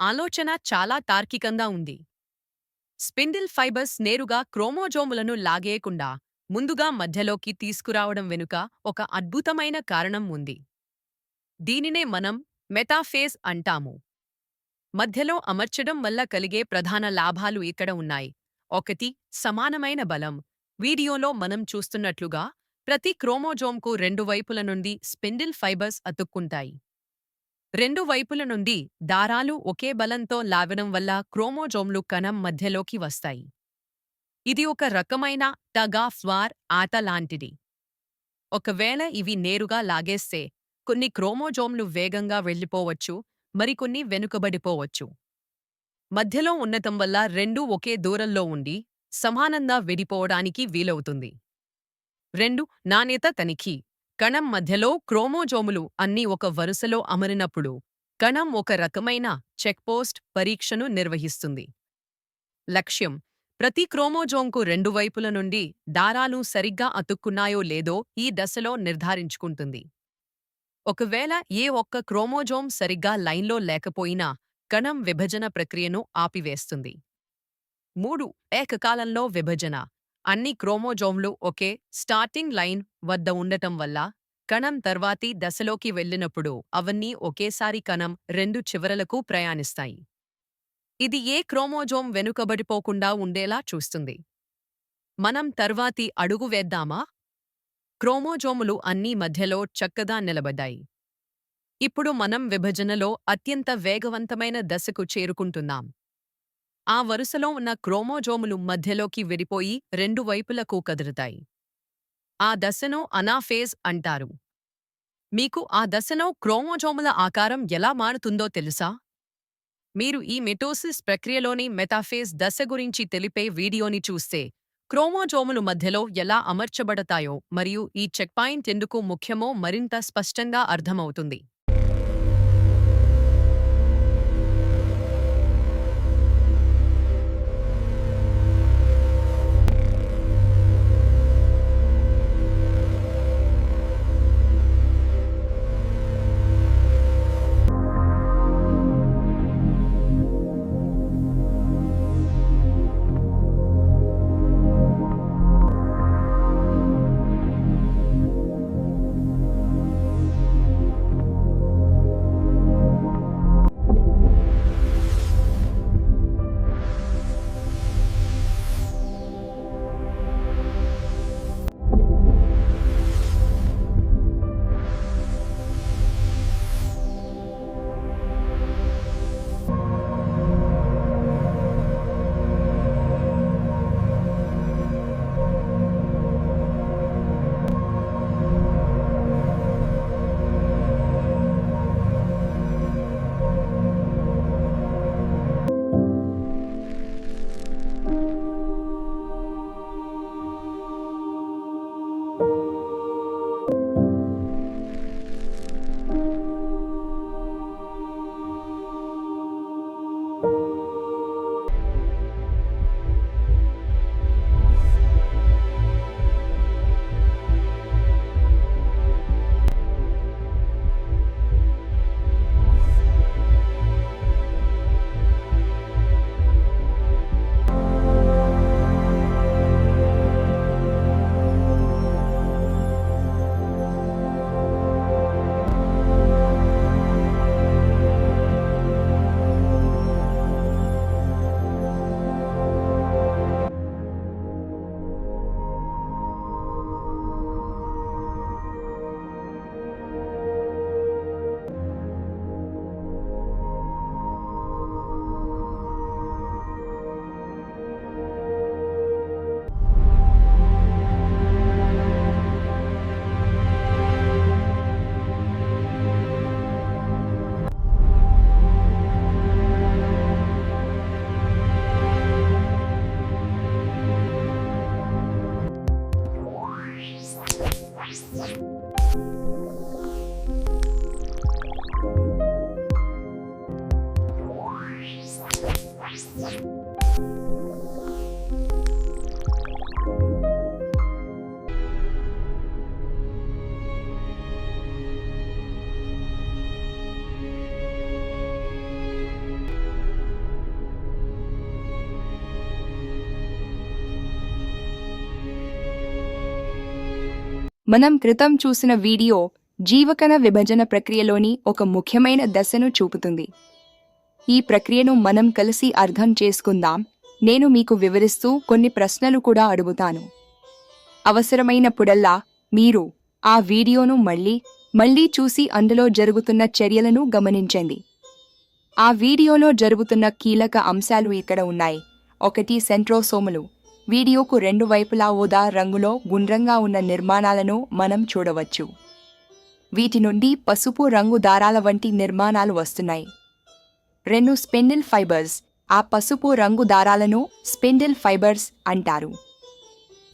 ఆలోచన చాలా తార్కికంగా ఉంది. స్పిండిల్ ఫైబర్స్ నేరుగా క్రోమోజోములను లాగేయకుండా ముందుగా మధ్యలోకి తీసుకురావడం వెనుక ఒక అద్భుతమైన కారణం ఉంది. దీనినే మనం మెటాఫేజ్ అంటాము. మధ్యలో అమర్చడం వల్ల కలిగే ప్రధాన లాభాలు ఇక్కడ ఉన్నాయి. ఒకటి సమానమైన బలం. వీడియోలో మనం చూస్తున్నట్లుగా ప్రతి క్రోమోజోమ్కు రెండు వైపుల నుండి స్పిండిల్ ఫైబర్స్ అతుక్కుంటాయి. రెండు వైపుల నుండి దారాలు ఒకే బలంతో లాగడం వల్ల క్రోమోజోమ్లు కణం మధ్యలోకి వస్తాయి. ఇది ఒక రకమైన టగ్ వార్ ఆట లాంటిది. ఒకవేళ ఇవి నేరుగా లాగేస్తే కొన్ని క్రోమోజోమ్లు వేగంగా వెళ్ళిపోవచ్చు మరికొన్ని వెనుకబడిపోవచ్చు. మధ్యలో ఉన్నతం వల్ల రెండూ ఒకే దూరంలో ఉండి సమానంగా విడిపోవడానికి వీలవుతుంది. రెండు నాణ్యత తనిఖీ. కణం మధ్యలో క్రోమోజోములు అన్నీ ఒక వరుసలో అమరినప్పుడు కణం ఒక రకమైన చెక్పోస్ట్ పరీక్షను నిర్వహిస్తుంది. లక్ష్యం ప్రతి క్రోమోజోంకు రెండు వైపుల నుండి దారాలు సరిగ్గా అతుక్కున్నాయో లేదో ఈ దశలో నిర్ధారించుకుంటుంది. ఒకవేళ ఏ ఒక్క క్రోమోజోమ్ సరిగ్గా లైన్లో లేకపోయినా కణం విభజన ప్రక్రియను ఆపివేస్తుంది. మూడు ఏకకాలంలో విభజన. అన్ని క్రోమోజోమ్లు ఒకే స్టార్టింగ్ లైన్ వద్ద ఉండటం వల్ల కణం తర్వాతి దశలోకి వెళ్ళినప్పుడు అవన్నీ ఒకేసారి కణం రెండు చివరలకు ప్రయాణిస్తాయి. ఇది ఏ క్రోమోజోమ్ వెనుకబడిపోకుండా ఉండేలా చూస్తుంది. మనం తర్వాతి అడుగు వేద్దామా? క్రోమోజోములు అన్నీ మధ్యలో చక్కగా నిలబడ్డాయి. ఇప్పుడు మనం విభజనలో అత్యంత వేగవంతమైన దశకు చేరుకుంటున్నాం. ఆ వరుసలో ఉన్న క్రోమోజోములు మధ్యలోకి విడిపోయి రెండు వైపులకు కదులుతాయి. ఆ దశను అనాఫేజ్ అంటారు. మీకు ఆ దశలో క్రోమోజోముల ఆకారం ఎలా మారుతుందో తెలుసా? మీరు ఈ మెటోసిస్ ప్రక్రియలోని మెటాఫేజ్ దశ గురించి తెలిపే వీడియోని చూస్తే క్రోమోజోములు మధ్యలో ఎలా అమర్చబడతాయో మరియు ఈ చెక్పాయింట్ ఎందుకు ముఖ్యమో మరింత స్పష్టంగా అర్థమవుతుంది. మనం క్రితం చూసిన వీడియో జీవకణ విభజన ప్రక్రియలోని ఒక ముఖ్యమైన దశను చూపుతుంది. ఈ ప్రక్రియను మనం కలిసి అర్థం చేసుకుందాం. నేను మీకు వివరిస్తూ కొన్ని ప్రశ్నలు కూడా అడుగుతాను. అవసరమైనప్పుడల్లా మీరు ఆ వీడియోను మళ్ళీ మళ్ళీ చూసి అందులో జరుగుతున్న చర్యలను గమనించండి. ఆ వీడియోలో జరుగుతున్న కీలక అంశాలు ఇక్కడ ఉన్నాయి. ఒకటి సెంట్రోసోములు. వీడియోకు రెండు వైపులా ఊదా రంగులో గుండ్రంగా ఉన్న నిర్మాణాలను మనం చూడవచ్చు. వీటి నుండి పసుపు రంగు దారాల వంటి నిర్మాణాలు వస్తున్నాయి. రెండు స్పెండిల్ ఫైబర్స్ ఆ పసుపు రంగు దారాలను స్పెండిల్ ఫైబర్స్ అంటారు.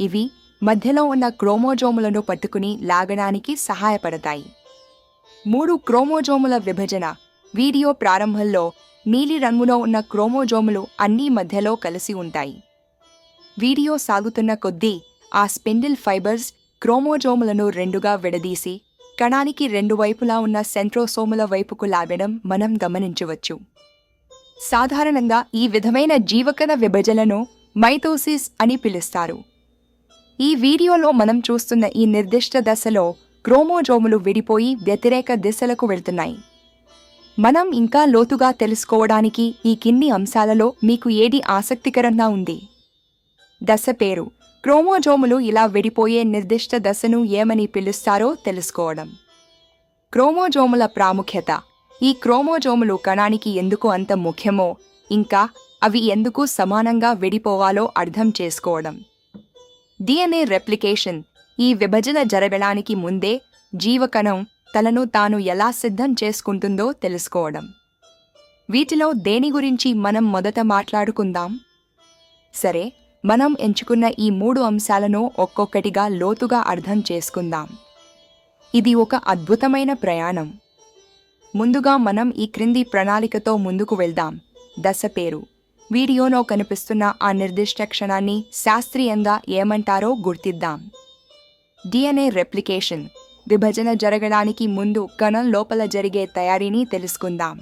ఇవి మధ్యలో ఉన్న క్రోమోజోములను పట్టుకుని లాగడానికి సహాయపడతాయి. మూడు క్రోమోజోముల విభజన వీడియో ప్రారంభంలో నీలి రంగులో ఉన్న క్రోమోజోములు అన్నీ మధ్యలో కలిసి ఉంటాయి. వీడియో సాగుతున్న కొద్దీ ఆ స్పెండిల్ ఫైబర్స్ క్రోమోజోములను రెండుగా విడదీసి కణానికి రెండు వైపులా ఉన్న సెంట్రోసోముల వైపుకు లాగడం మనం గమనించవచ్చు. సాధారణంగా ఈ విధమైన జీవకణ విభజనను మైటోసిస్ అని పిలుస్తారు. ఈ వీడియోలో మనం చూస్తున్న ఈ నిర్దిష్ట దశలో క్రోమోజోములు విడిపోయి వ్యతిరేక దిశలకు వెళ్తున్నాయి. మనం ఇంకా లోతుగా తెలుసుకోవడానికి ఈ కింది అంశాలలో మీకు ఏది ఆసక్తికరంగా ఉంది? దశ పేరు. క్రోమోజోములు ఇలా విడిపోయే నిర్దిష్ట దశను ఏమని పిలుస్తారో తెలుసుకోవడం. క్రోమోజోముల ప్రాముఖ్యత. ఈ క్రోమోజోములు కణానికి ఎందుకు అంత ముఖ్యమో ఇంకా అవి ఎందుకు సమానంగా విడిపోవాలో అర్థం చేసుకోవడం. DNA replication. ఈ విభజన జరగడానికి ముందే జీవకణం తలను తాను ఎలా సిద్ధం చేసుకుంటుందో తెలుసుకోవడం. వీటిలో దేని గురించి మనం మొదట మాట్లాడుకుందాం? సరే మనం ఎంచుకున్న ఈ మూడు అంశాలను ఒక్కొక్కటిగా లోతుగా అర్థం చేసుకుందాం. ఇది ఒక అద్భుతమైన ప్రయాణం. ముందుగా మనం ఈ క్రింది ప్రణాళికతో ముందుకు వెళ్దాం. దశ పేరు. వీడియోలో కనిపిస్తున్న ఆ నిర్దిష్ట క్షణాన్ని శాస్త్రీయంగా ఏమంటారో గుర్తిద్దాం. DNA replication. విభజన జరగడానికి ముందు కణం లోపల జరిగే తయారీని తెలుసుకుందాం.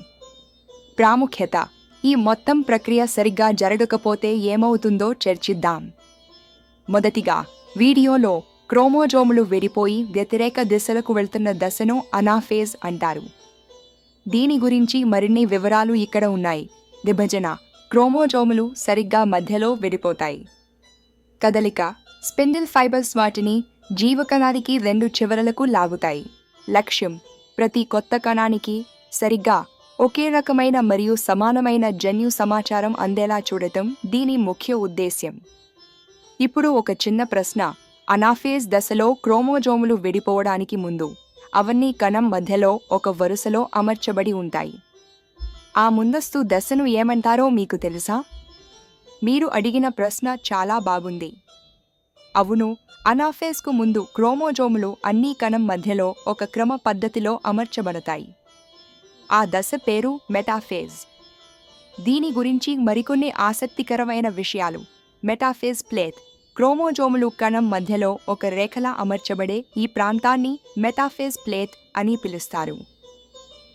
ప్రాముఖ్యత. ఈ మొత్తం ప్రక్రియ సరిగ్గా జరగకపోతే ఏమవుతుందో చర్చిద్దాం. మొదటిగా వీడియోలో క్రోమోజోములు విడిపోయి వ్యతిరేక దిశలకు వెళ్తున్న దశను అనాఫేజ్ అంటారు. దీని గురించి మరిన్ని వివరాలు ఇక్కడ ఉన్నాయి. విభజన క్రోమోజోములు సరిగ్గా మధ్యలో విడిపోతాయి. కదలిక స్పిండిల్ ఫైబర్స్ వాటిని జీవకణానికి రెండు చివరలకు లాగుతాయి. లక్ష్యం ప్రతి కొత్త కణానికి సరిగ్గా ఒకే రకమైన మరియు సమానమైన జన్యు సమాచారం అందేలా చూడటం దీని ముఖ్య ఉద్దేశ్యం. ఇప్పుడు ఒక చిన్న ప్రశ్న. అనాఫేజ్ దశలో క్రోమోజోములు విడిపోవడానికి ముందు అవన్నీ కణం మధ్యలో ఒక వరుసలో అమర్చబడి ఉంటాయి. ఆ ముందస్తు దశను ఏమంటారో మీకు తెలుసా? మీరు అడిగిన ప్రశ్న చాలా బాగుంది. అవును అనాఫేజ్కు ముందు క్రోమోజోములు అన్నీ కణం మధ్యలో ఒక క్రమ పద్ధతిలో అమర్చబడతాయి. ఆ దశ పేరు మెటాఫేజ్. దీని గురించి మరికొన్ని ఆసక్తికరమైన విషయాలు. మెటాఫేజ్ ప్లేత్ క్రోమోజోములు కణం మధ్యలో ఒక రేఖలా అమర్చబడే ఈ ప్రాంతాన్ని మెటాఫేజ్ ప్లేత్ అని పిలుస్తారు.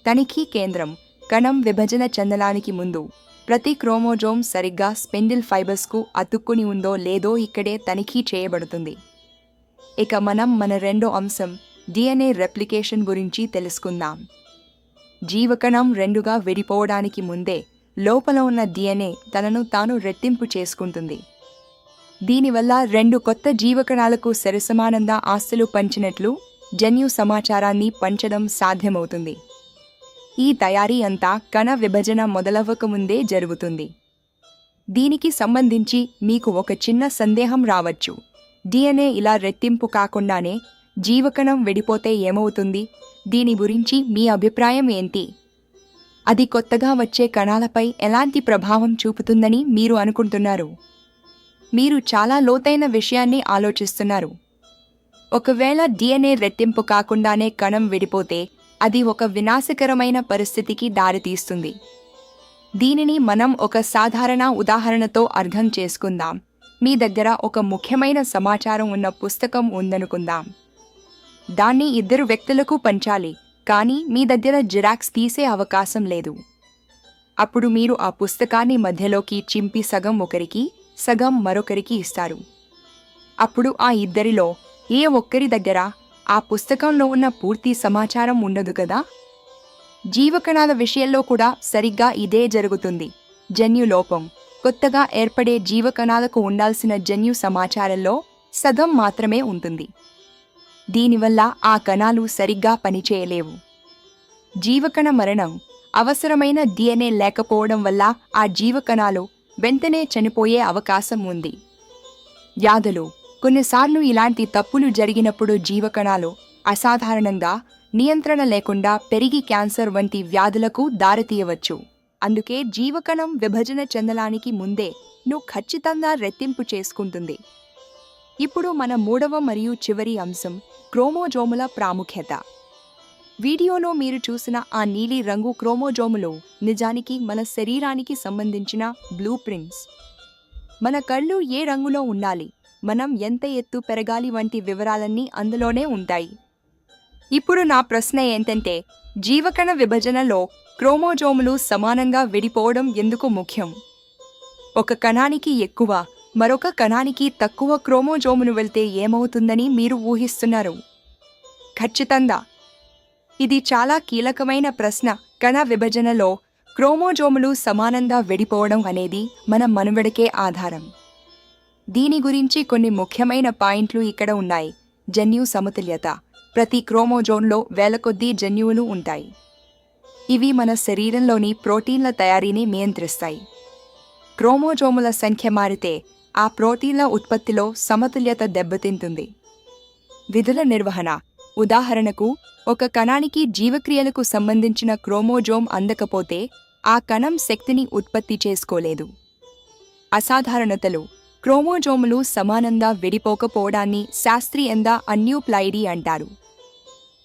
తనిఖీ కేంద్రం. కణం విభజన చెందడానికి ముందు. ప్రతి క్రోమోజోమ్ సరిగ్గా స్పెండిల్ ఫైబర్స్కు అతుక్కుని ఉందో లేదో ఇక్కడే తనిఖీ చేయబడుతుంది. ఇక మనం మన రెండో అంశం డిఎన్ఏ రెప్లికేషన్ గురించి తెలుసుకుందాం. జీవకణం రెండుగా విడిపోవడానికి ముందే లోపల ఉన్న డిఎన్ఏ తనను తాను రెట్టింపు చేసుకుంటుంది. దీనివల్ల రెండు కొత్త జీవకణాలకు సరిసమానంగా ఆస్తులు పంచినట్లు జన్యు సమాచారాన్ని పంచడం సాధ్యమవుతుంది. ఈ తయారీ అంతా కణ విభజన మొదలవ్వకముందే జరుగుతుంది. దీనికి సంబంధించి మీకు ఒక చిన్న సందేహం రావచ్చు. డిఎన్ఏ ఇలా రెట్టింపు కాకుండానే జీవకణం విడిపోతే ఏమవుతుంది? దీని గురించి మీ అభిప్రాయం ఏంటి? అది కొత్తగా వచ్చే కణాలపై ఎలాంటి ప్రభావం చూపుతుందని మీరు అనుకుంటున్నారు? మీరు చాలా లోతైన విషయాన్ని ఆలోచిస్తున్నారు. ఒకవేళ డిఎన్ఏ రెట్టింపు కాకుండానే కణం విడిపోతే అది ఒక వినాశకరమైన పరిస్థితికి దారితీస్తుంది. దీనిని మనం ఒక సాధారణ ఉదాహరణతో అర్థం చేసుకుందాం. మీ దగ్గర ఒక ముఖ్యమైన సమాచారం ఉన్న పుస్తకం ఉందనుకుందాం. దాన్ని ఇద్దరు వ్యక్తులకు పంచాలి కానీ మీ దగ్గర జిరాక్స్ తీసే అవకాశం లేదు. అప్పుడు మీరు ఆ పుస్తకాన్ని మధ్యలోకి చింపి సగం ఒకరికి సగం మరొకరికి ఇస్తారు. అప్పుడు ఆ ఇద్దరిలో ఏ ఒక్కరి దగ్గర ఆ పుస్తకంలో ఉన్న పూర్తి సమాచారం ఉండదు కదా? జీవకణాల విషయంలో కూడా సరిగ్గా ఇదే జరుగుతుంది. జన్యు లోపం కొత్తగా ఏర్పడే జీవకణాలకు ఉండాల్సిన జన్యు సమాచారంలో సగం మాత్రమే ఉంటుంది. దీనివల్ల ఆ కణాలు సరిగ్గా పనిచేయలేవు. జీవకణ మరణం అవసరమైన డిఎన్ఏ లేకపోవడం వల్ల ఆ జీవకణాలు వెంటనే చనిపోయే అవకాశం ఉంది. వ్యాధులు కొన్నిసార్లు ఇలాంటి తప్పులు జరిగినప్పుడు జీవకణాలు అసాధారణంగా నియంత్రణ లేకుండా పెరిగి క్యాన్సర్ వంటి వ్యాధులకు దారితీయవచ్చు. అందుకే జీవకణం విభజన చెందడానికి ముందే నువ్వు ఖచ్చితంగా రెట్టింపు చేసుకుంటుంది. ఇప్పుడు మన మూడవ మరియు చివరి అంశం క్రోమోజోముల ప్రాముఖ్యత. వీడియోలో మీరు చూసిన ఆ నీలి రంగు క్రోమోజోములు నిజానికి మన శరీరానికి సంబంధించిన బ్లూ ప్రింట్స్ మన కళ్ళు ఏ రంగులో ఉండాలి మనం ఎంత ఎత్తు పెరగాలి వంటి వివరాలన్నీ అందులోనే ఉంటాయి. ఇప్పుడు నా ప్రశ్న ఏంటంటే జీవకణ విభజనలో క్రోమోజోములు సమానంగా విడిపోవడం ఎందుకు ముఖ్యం? ఒక కణానికి ఎక్కువ మరొక కణానికి తక్కువ క్రోమోజోమును వెళ్తే ఏమవుతుందని మీరు ఊహిస్తున్నారు. ఖచ్చితంగా. ఇది చాలా కీలకమైన ప్రశ్న. కణ విభజనలో క్రోమోజోములు సమానంగా విడిపోవడం అనేది మన మనుగడకే ఆధారం. దీని గురించి కొన్ని ముఖ్యమైన పాయింట్లు ఇక్కడ ఉన్నాయి. జన్యు సమతుల్యత. ప్రతి క్రోమోజోన్లో వేల కొద్దీ జన్యువులు ఉంటాయి. ఇవి మన శరీరంలోని ప్రోటీన్ల తయారీని నియంత్రిస్తాయి. క్రోమోజోముల సంఖ్య మారితే ఆ ప్రోటీన్ల ఉత్పత్తిలో సమతుల్యత దెబ్బతింటుంది. విధుల నిర్వహణ. ఉదాహరణకు ఒక కణానికి జీవక్రియలకు సంబంధించిన క్రోమోజోమ్ అందకపోతే ఆ కణం శక్తిని ఉత్పత్తి చేసుకోలేదు. అసాధారణతలు. క్రోమోజోములు సమానంగా విడిపోకపోవడాన్ని శాస్త్రీయంగా అన్యూప్లైడీ అంటారు.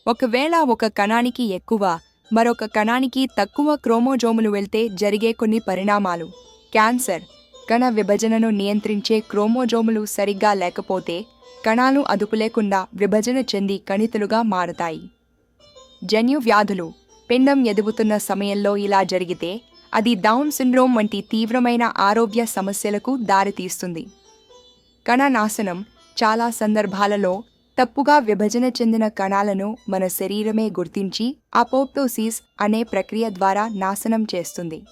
ఒకవేళ ఒక కణానికి ఎక్కువ మరొక కణానికి తక్కువ క్రోమోజోములు వెళ్తే జరిగే కొన్ని పరిణామాలు. క్యాన్సర్. కణ విభజనను నియంత్రించే క్రోమోజోములు సరిగ్గా లేకపోతే కణాలు అదుపు లేకుండా విభజన చెంది కణితులుగా మారతాయి. జన్యు వ్యాధులు పిండం ఎదుగుతున్న సమయంలో ఇలా జరిగితే అది డౌన్ సిండ్రోమ్ వంటి తీవ్రమైన ఆరోగ్య సమస్యలకు దారితీస్తుంది. కణ నాశనం చాలా సందర్భాలలో తప్పుగా విభజన చెందిన కణాలను మన శరీరమే గుర్తించి అపోప్టోసిస్ అనే ప్రక్రియ ద్వారా నాశనం చేస్తుంది.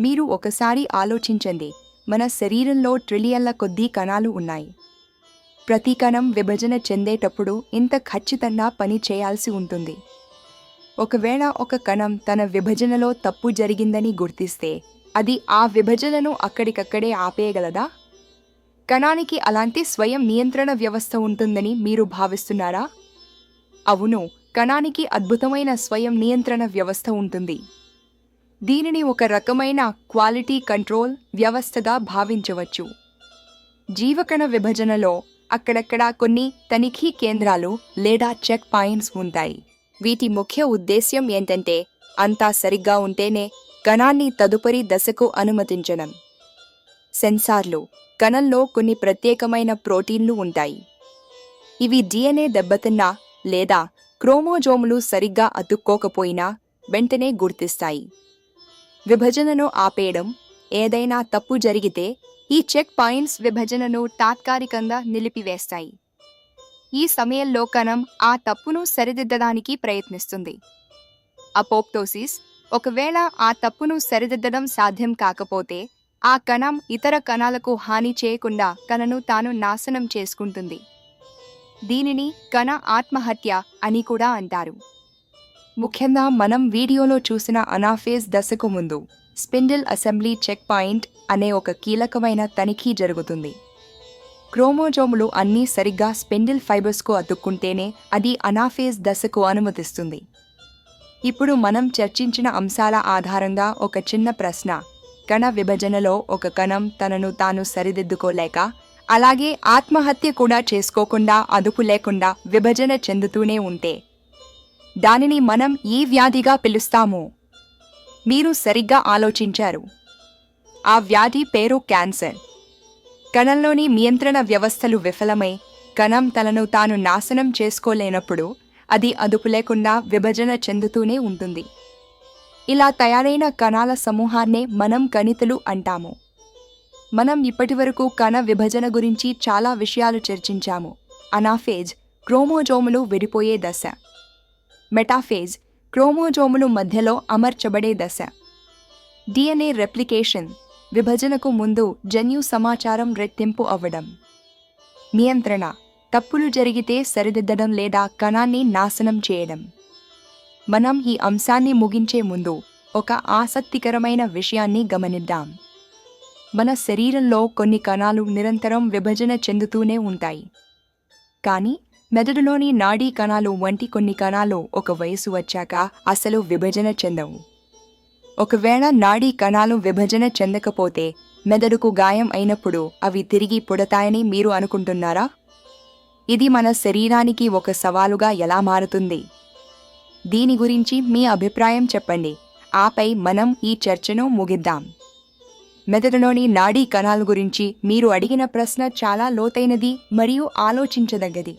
మీరు ఒకసారి ఆలోచించండి. మన శరీరంలో ట్రిలియన్ల కొద్దీ కణాలు ఉన్నాయి. ప్రతి కణం విభజన చెందేటప్పుడు ఇంత ఖచ్చితంగా పని చేయాల్సి ఉంటుంది. ఒకవేళ ఒక కణం తన విభజనలో తప్పు జరిగిందని గుర్తిస్తే అది ఆ విభజనను అక్కడికక్కడే ఆపేయగలదా? కణానికి అలాంటి స్వయం నియంత్రణ వ్యవస్థ ఉంటుందని మీరు భావిస్తున్నారా? అవును కణానికి అద్భుతమైన స్వయం నియంత్రణ వ్యవస్థ ఉంటుంది. దీనిని ఒక రకమైన క్వాలిటీ కంట్రోల్ వ్యవస్థగా భావించవచ్చు. జీవకణ విభజనలో అక్కడక్కడ కొన్ని తనిఖీ కేంద్రాలు లేదా చెక్ పాయింట్స్ ఉంటాయి. వీటి ముఖ్య ఉద్దేశ్యం ఏంటంటే అంతా సరిగ్గా ఉంటేనే కణాన్ని తదుపరి దశకు అనుమతించడం. సెన్సార్లు కణంలో కొన్ని ప్రత్యేకమైన ప్రోటీన్లు ఉంటాయి. ఇవి డిఎన్ఏ దెబ్బతిన్నా లేదా క్రోమోజోములు సరిగ్గా అతుక్కోకపోయినా వెంటనే గుర్తిస్తాయి. విభజనను ఆపేయడం ఏదైనా తప్పు జరిగితే ఈ చెక్ పాయింట్స్ విభజనను తాత్కాలికంగా నిలిపివేస్తాయి. ఈ సమయంలో కణం ఆ తప్పును సరిదిద్దడానికి ప్రయత్నిస్తుంది. అపోప్టోసిస్ ఒకవేళ ఆ తప్పును సరిదిద్దడం సాధ్యం కాకపోతే ఆ కణం ఇతర కణాలకు హాని చేయకుండా కణను తాను నాశనం చేసుకుంటుంది. దీనిని కణ ఆత్మహత్య అని కూడా అంటారు. ముఖ్యంగా మనం వీడియోలో చూసిన అనాఫేజ్ దశకు ముందు స్పిండిల్ అసెంబ్లీ చెక్ పాయింట్ అనే ఒక కీలకమైన తనిఖీ జరుగుతుంది. క్రోమోజోములు అన్నీ సరిగ్గా స్పెండిల్ ఫైబర్స్కు అతుక్కుంటేనే అది అనాఫేజ్ దశకు అనుమతిస్తుంది. ఇప్పుడు మనం చర్చించిన అంశాల ఆధారంగా ఒక చిన్న ప్రశ్న కణ విభజనలో ఒక కణం తనను తాను సరిదిద్దుకోలేక అలాగే ఆత్మహత్య కూడా చేసుకోకుండా అదుపు లేకుండా విభజన చెందుతూనే ఉంటే దానిని మనం ఈ వ్యాధిగా పిలుస్తాము. మీరు సరిగ్గా ఆలోచించారు. ఆ వ్యాధి పేరు క్యాన్సర్. కణంలోని నియంత్రణ వ్యవస్థలు విఫలమై కణం తనను తాను నాశనం చేసుకోలేనప్పుడు అది అదుపు లేకుండా విభజన చెందుతూనే ఉంటుంది. ఇలా తయారైన కణాల సమూహాన్నే మనం కణితులు అంటాము. మనం ఇప్పటివరకు కణ విభజన గురించి చాలా విషయాలు చర్చించాము. అనాఫేజ్ క్రోమోజోములు విడిపోయే దశ. మెటాఫేజ్ క్రోమోజోములు మధ్యలో అమర్చబడే దశ. డిఎన్ఏ రెప్లికేషన్ విభజనకు ముందు జన్యు సమాచారం రెట్టింపు అవ్వడం. నియంత్రణ తప్పులు జరిగితే సరిదిద్దడం లేదా కణాన్ని నాశనం చేయడం. మనం ఈ అంశాన్ని ముగించే ముందు ఒక ఆసక్తికరమైన విషయాన్ని గమనిద్దాం. మన శరీరంలో కొన్ని కణాలు నిరంతరం విభజన చెందుతూనే ఉంటాయి. కానీ మెదడులోని నాడీ కణాలు వంటి కొన్ని కణాలు ఒక వయసు వచ్చాక అసలు విభజన చెందవు. ఒకవేళ నాడీ కణాలు విభజన చెందకపోతే మెదడుకు గాయం అయినప్పుడు అవి తిరిగి పుడతాయని మీరు అనుకుంటున్నారా? ఇది మన శరీరానికి ఒక సవాలుగా ఎలా మారుతుంది? దీని గురించి మీ అభిప్రాయం చెప్పండి. ఆపై మనం ఈ చర్చను ముగిద్దాం. మెదడులోని నాడీ కణాల గురించి మీరు అడిగిన ప్రశ్న చాలా లోతైనది మరియు ఆలోచించదగ్గది.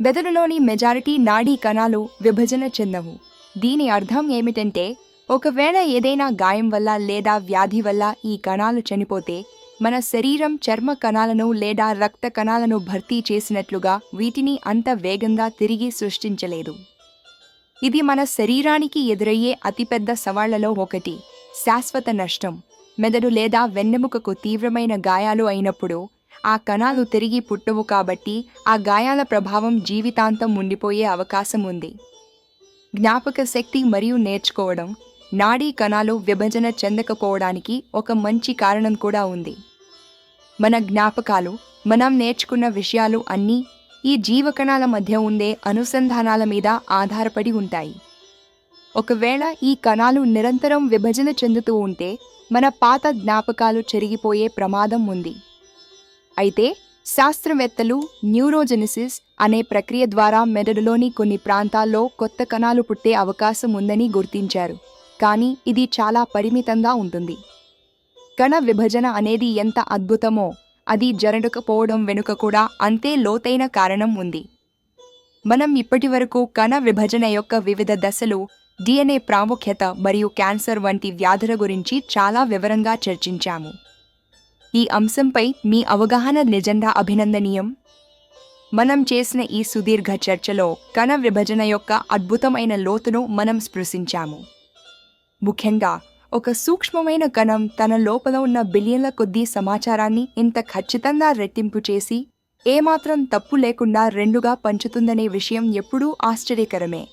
మెదడులోని మెజారిటీ నాడీ కణాలు విభజన చెందవు. దీని అర్థం ఏమిటంటే ఒకవేళ ఏదైనా గాయం వల్ల లేదా వ్యాధి వల్ల ఈ కణాలు చనిపోతే మన శరీరం చర్మ కణాలను లేదా రక్త కణాలను భర్తీ చేసినట్లుగా వీటిని అంత వేగంగా తిరిగి సృష్టించలేదు. ఇది మన శరీరానికి ఎదురయ్యే అతిపెద్ద సవాళ్ళలో ఒకటి. శాశ్వత నష్టం. మెదడు లేదా వెన్నెముకకు తీవ్రమైన గాయాలు అయినప్పుడు ఆ కణాలు తిరిగి పుట్టవు కాబట్టి ఆ గాయాల ప్రభావం జీవితాంతం ఉండిపోయే అవకాశం ఉంది. జ్ఞాపక శక్తి మరియు నేర్చుకోవడం నాడీ కణాలు విభజన చెందకపోవడానికి ఒక మంచి కారణం కూడా ఉంది. మన జ్ఞాపకాలు మనం నేర్చుకున్న విషయాలు అన్నీ ఈ జీవకణాల మధ్య ఉండే అనుసంధానాల మీద ఆధారపడి ఉంటాయి. ఒకవేళ ఈ కణాలు నిరంతరం విభజన చెందుతూ ఉంటే మన పాత జ్ఞాపకాలు చెరిగిపోయే ప్రమాదం ఉంది. అయితే శాస్త్రవేత్తలు న్యూరోజెనిసిస్ అనే ప్రక్రియ ద్వారా మెదడులోని కొన్ని ప్రాంతాల్లో కొత్త కణాలు పుట్టే అవకాశం ఉందని గుర్తించారు. కానీ ఇది చాలా పరిమితంగా ఉంటుంది. కణ విభజన అనేది ఎంత అద్భుతమో అది జరగకపోవడం వెనుక కూడా అంతే లోతైన కారణం ఉంది. మనం ఇప్పటివరకు కణ విభజన యొక్క వివిధ దశలు డిఎన్ఏ ప్రాముఖ్యత మరియు క్యాన్సర్ వంటి వ్యాధుల గురించి చాలా వివరంగా చర్చించాము. ఈ అంశంపై మీ అవగాహన నిజంగా అభినందనీయం. మనం చేసిన ఈ సుదీర్ఘ చర్చలో కణ విభజన యొక్క అద్భుతమైన లోతును మనం స్పృశించాము. ముఖ్యంగా ఒక సూక్ష్మమైన కణం తన లోపల ఉన్న బిలియన్ల కొద్దీ సమాచారాన్ని ఇంత ఖచ్చితంగా రెట్టింపు చేసి ఏమాత్రం తప్పు లేకుండా రెండుగా పంచుతుందనే విషయం ఎప్పుడూ ఆశ్చర్యకరమే.